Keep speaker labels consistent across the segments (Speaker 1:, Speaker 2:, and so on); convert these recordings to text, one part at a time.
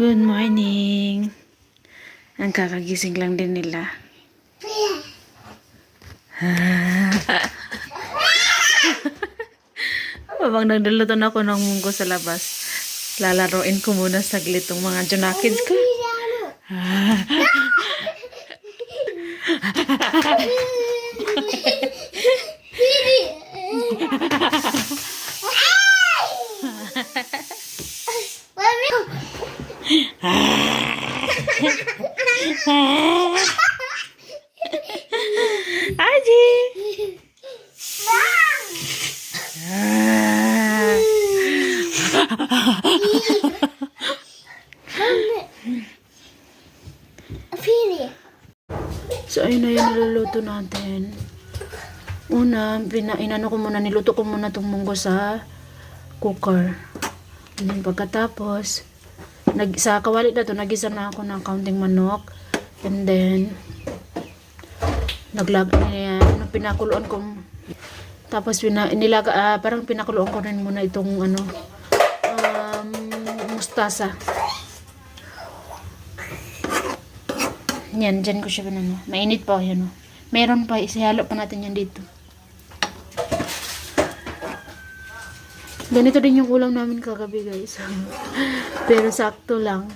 Speaker 1: Good morning. Ang kakagising lang din nila. Habang nagdulutan ako ng munggo sa labas, lalaroin ko muna saglit tong mga junakids ko. Aji! So, ayun na yung niluluto natin. Una, inano ko muna, niluto ko muna itong munggo sa cooker. And then, pagkatapos, nag, sa kawali na to, nagisa na ako ng kaunting manok. And then, naglag, eh, ano, pinakuloan ko. Tapos, pina, nilaga, ah, parang pinakuloan ko rin muna itong, ano, um, mustasa. Yan, dyan ko siya ano. Mainit pa, yan o. Meron pa, isihalo pa natin yan dito. Ganito din yung ulam namin kagabi, guys. Pero sakto lang.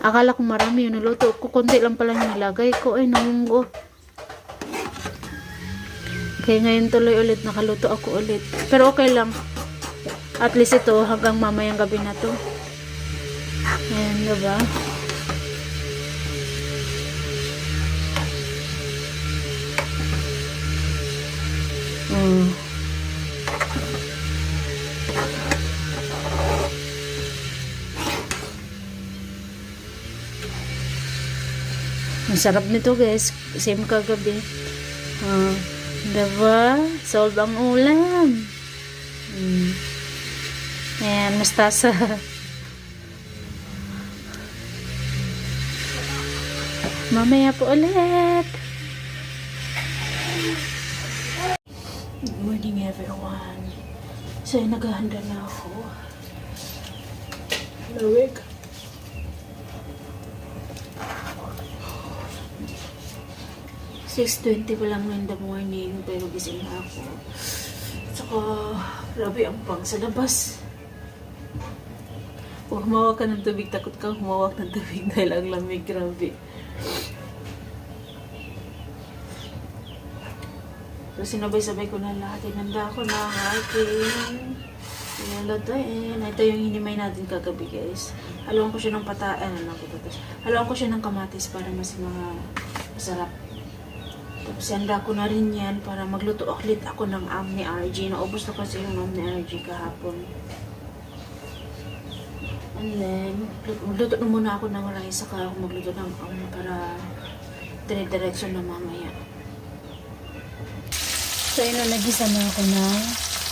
Speaker 1: Akala ko marami yung niluto ko. Kunti lang pala yung nilagay ko. Ay, namunggo. Kaya ngayon tuloy ulit, nakaluto ako ulit. Pero okay lang. At least ito, hanggang mamayang gabi na to. Ayan, diba? Mm. Ang sarap nito guys. Same kagabi. Ah, diba? Solve ang ulam. Mm. Ayan, mustasa. Mamaya po ulit. Good morning everyone. So, naghahanda na ako. Lawig. Six twenty pa lang in the morning, pero gising na ako. Tsaka, grabe ang pang sa labas. Huwag humawak ka ng tubig, takot kang humawak ng tubig dahil ang lamig, grabe. So, sinabay-sabay ko na lahat. Inanda ko na ang aking nilulutuin. Ito yung hinimay natin kagabi, guys. Haluan ko siya ng pata... Ano lang ko tapos. Haluan ko siya ng kamatis para mas mga masarap. Handa ko na rin yan para magluto ulit ako ng am ni RG. Naubos na kasi yung am ni RG kahapon. And then, magluto na muna ako ng rice saka ako magluto ng am para dire-direction na mamaya. So, yun na, nagisa na ako ng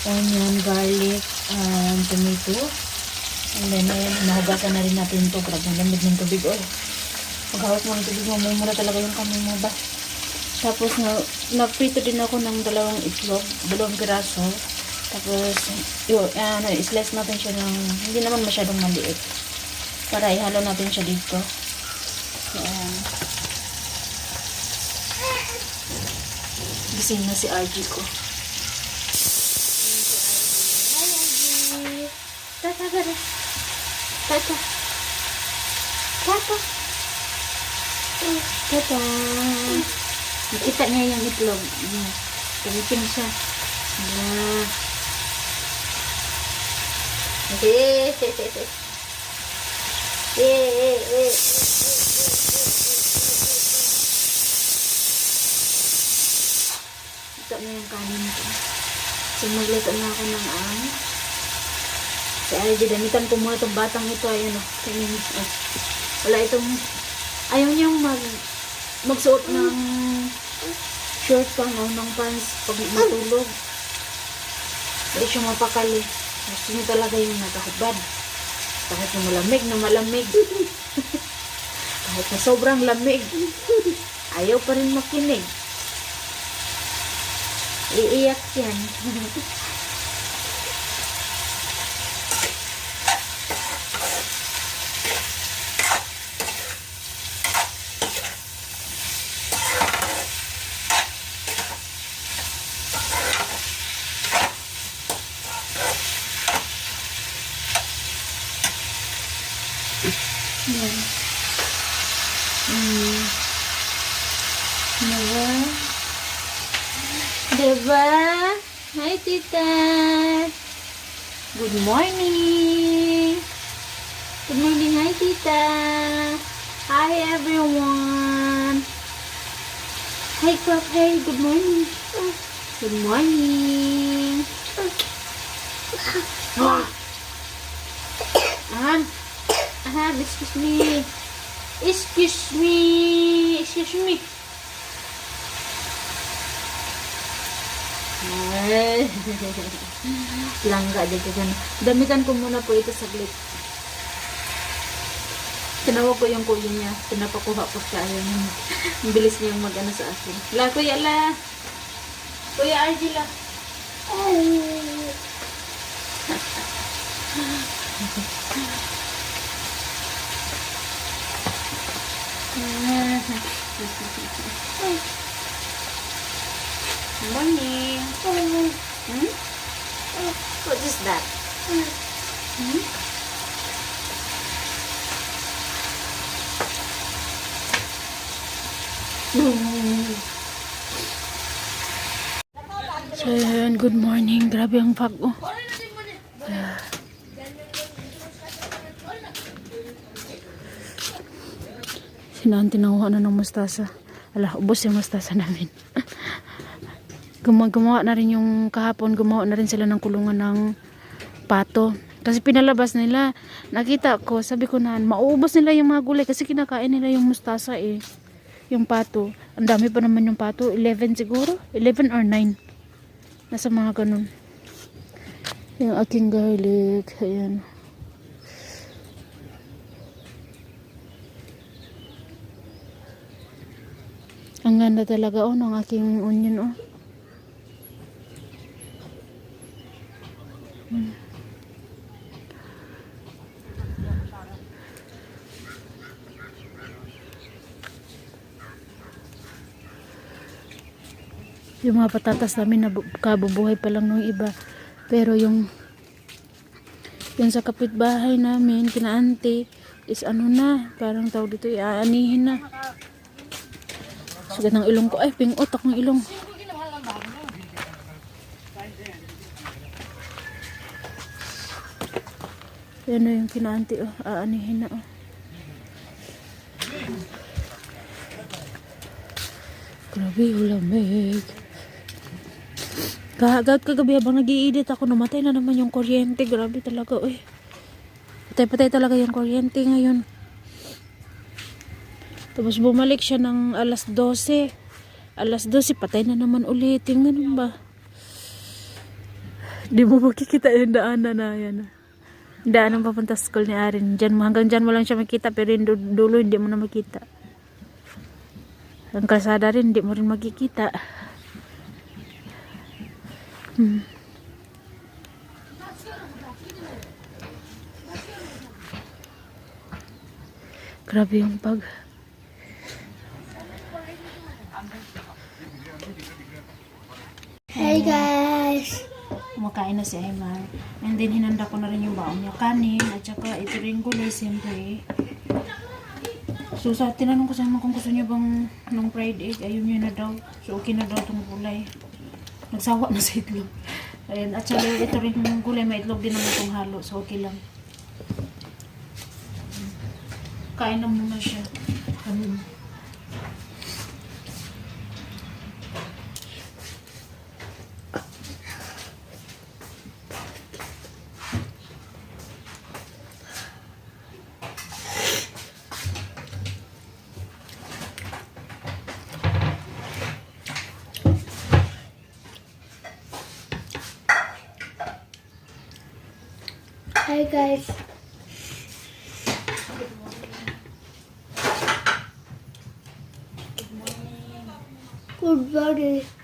Speaker 1: onion, garlic, um, tomato. And then, ayun, nahugasan na rin natin ito. Grabe, lamig ng tubig, oh. Paghawak mo ng tubig mo, mumura talaga yung kamay mo ba? Tapos, na, nagprito din ako ng dalawang itlog, dalawang piraso. Tapos, yun, ano, slice natin siya ng, hindi naman masyadong maliit. Para ihalo natin siya dito. Yan. Gising na si RG ko. Tata, tata. Tata. Tata. Tata. Nakita niya yung itlog. Ayan. Tumikim siya. Ayan. Eh, eh, eh. Ito na yung kanin ko. So, magluto na ako ng ang. Si RJ, damitan ko muna itong batang ito. Ayun o. Niyo. Ah. Wala itong... Ayaw niyang mag... Magsuot ng short pang o ng pants pag matulog. Hindi siya mapakali. Gusto niya talaga yung nakahubad. Kahit na malamig na malamig. Kahit na sobrang lamig. Ayaw pa rin makinig. Iiyak yan. Diba? Hi, tita. Good morning. Good morning, hi, tita. Hi, everyone. Hi, Crop. Hey, good morning. Good morning. Ah. Ah. Ah, excuse me. Excuse me. Excuse me. Ay. Langga dito dyan. Damitan ko muna po ito saglit. Tinawag ko yung kuya niya. Pinapakuha ko siya. Ayun. Ang bilis niyang mag-ano sa akin. La, kuya, la. Kuya Angela. Oh. Morning. That? Hmm? So, yun, good morning. Grabe ang fog, oh. Ah. Sinaan tinanguha na ng mustasa. Ala, ubos yung mustasa namin. Guma- gumawa na rin yung kahapon, gumawa na rin sila ng kulungan ng pato. Kasi pinalabas nila, nakita ko, sabi ko na, mauubos nila yung mga gulay kasi kinakain nila yung mustasa eh. Yung pato. Ang dami pa naman yung pato. 11 siguro? 11 or 9. Nasa mga ganun. Yung aking garlic. Ayan. Ang ganda talaga oh ng aking onion oh. Yung mga patatas namin na kabubuhay pa lang nung iba. Pero yung yung sa kapitbahay namin, kina auntie, is ano na, parang tawag dito, iaanihin na. Sugat ng ilong ko. Ay, pingot akong ilong. Yan na yung kinaanti, oh. Aanihin na, oh. Grabe, yung lamig. Kagad kagabi habang nag-i-edit ako, namatay na naman yung kuryente. Grabe talaga, eh. Patay-patay talaga yung kuryente ngayon. Tapos bumalik siya ng alas 12. Alas 12, patay na naman ulit. Yung ganun ba? Di mo makikita yung daanan na yan. Daanan papunta sa school ni Arin. Diyan, hanggang dyan mo lang siya makita pero yung du- dulo hindi mo na makita. Ang kalsada rin, hindi mo rin makikita. Hmm. Grabe yung pag...
Speaker 2: Hey guys!
Speaker 1: Kumakain na si Aymar. And then, hinanda ko na rin yung baon niya. Kanin, at saka ito rin gulay, siyempre. So, sa tinanong ko sa kung gusto niya bang ng fried egg, ayun niya na daw. So, okay na daw itong gulay. Nagsawa na sa itlog. Ayan, at saka ito rin yung gulay, may itlog din naman itong halo. So, okay lang. Kain na muna siya. Um,
Speaker 2: Hi guys! Good morning!
Speaker 1: gusto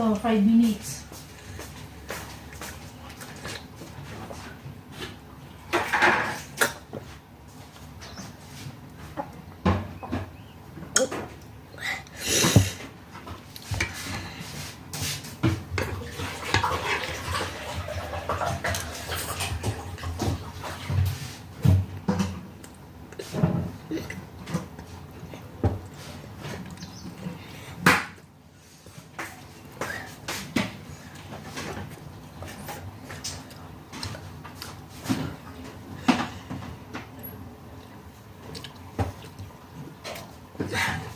Speaker 1: Basta 5 minutes. Yeah.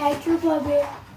Speaker 2: Thank you, Bobby.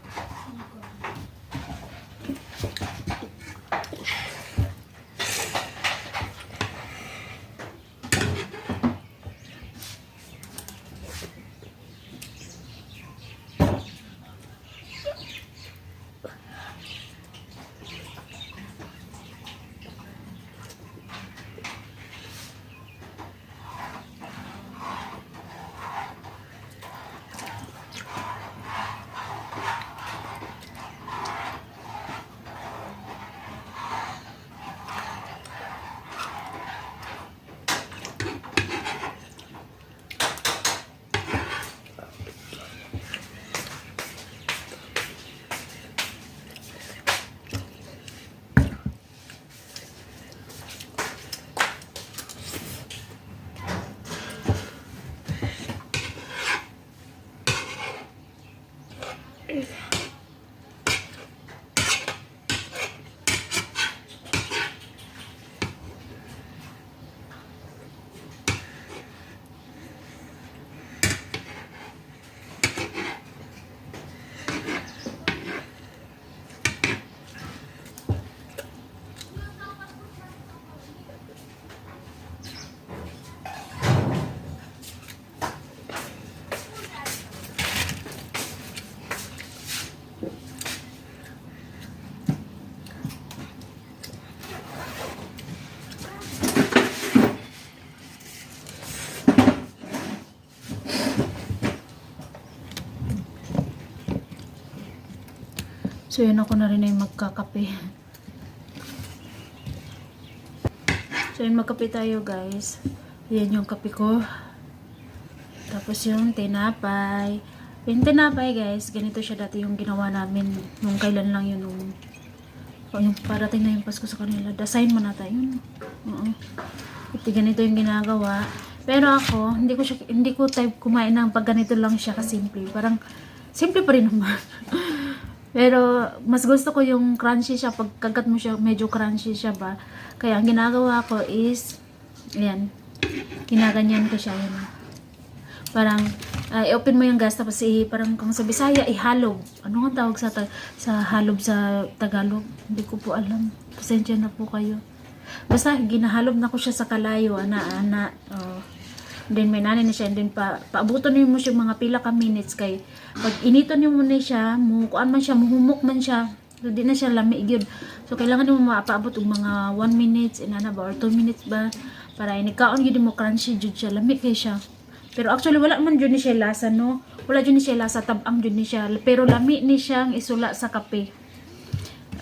Speaker 1: So, yun ako na rin ay magkakape. So, yun magkape tayo, guys. Yan yung kape ko. Tapos yung tinapay. Yung tinapay, guys, ganito siya dati yung ginawa namin nung kailan lang yun. Nung, o yung parating na yung Pasko sa kanila. Dasayin mo na tayo. Yun. Oo. Ito ganito yung ginagawa. Pero ako, hindi ko siya, hindi ko type kumain ng pag ganito lang siya kasimple. Parang, simple pa rin naman. Pero, mas gusto ko yung crunchy siya. Pag kagat mo siya, medyo crunchy siya ba. Kaya, ang ginagawa ko is, ayan, ginaganyan ko siya. Ayan. Parang, ah, i-open mo yung gas, tapos i, parang kung sa Bisaya, ihalob. Ano nga tawag sa, sa halob sa Tagalog? Hindi ko po alam. Pasensya na po kayo. Basta, ginahalob na ko siya sa kalayo, ana, ana. Oh. Then, may nanay na siya. And then, pa, paabutan niyo mo siya mga pila ka minutes kay pag initon niyo muna siya, mukuan man siya, muhumok man siya. So, di na siya lami gyud. So, kailangan mo maapaabot og mga 1 minutes, inana ba, or 2 minutes ba, para inikaon yun mo crunchy jud siya, lami kay siya. Pero actually, wala man jud ni siya lasa, no? Wala jud ni siya lasa, tabang jud ni siya. Pero lami ni siyang isula sa kape.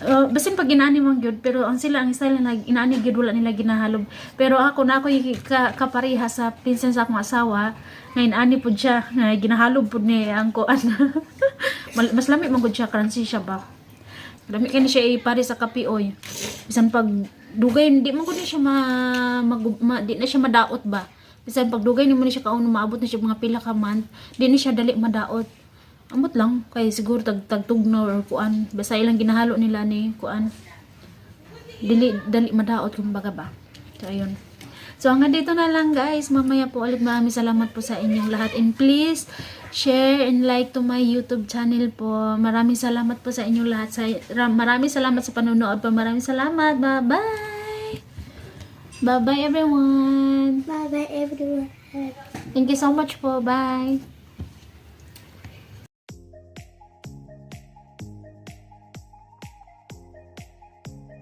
Speaker 1: Uh, basin pag ginaani man gyud pero ang sila ang style na inaani gyud wala nila ginahalob pero ako na ako ka, kapareha sa pinsan sa akong asawa nga inaani pud siya nga ginahalob pud ni ang kuan. Mas lami man gud siya crunchy siya ba? Lami kani siya ipare sa kape oy. Bisan pag dugay di man gud siya ma, mag- ma- di na siya madaot ba? Bisan pag dugay ni mo ni siya kaon maabot na siya mga pila ka month di ni siya dali madaot Amot lang, kay siguro tag tagtugno or kuan. Basta ilang ginahalo nila ni kuan. Dili dali madaot kumbaga ba. So ayun. So hanggang dito na lang guys. Mamaya po ulit maraming salamat po sa inyong lahat. And please share and like to my YouTube channel po. Maraming salamat po sa inyong lahat. Sa, ra- maraming salamat sa panonood po. Maraming salamat. Bye-bye. Bye-bye everyone.
Speaker 2: Bye bye everyone.
Speaker 1: Thank you so much po. Bye.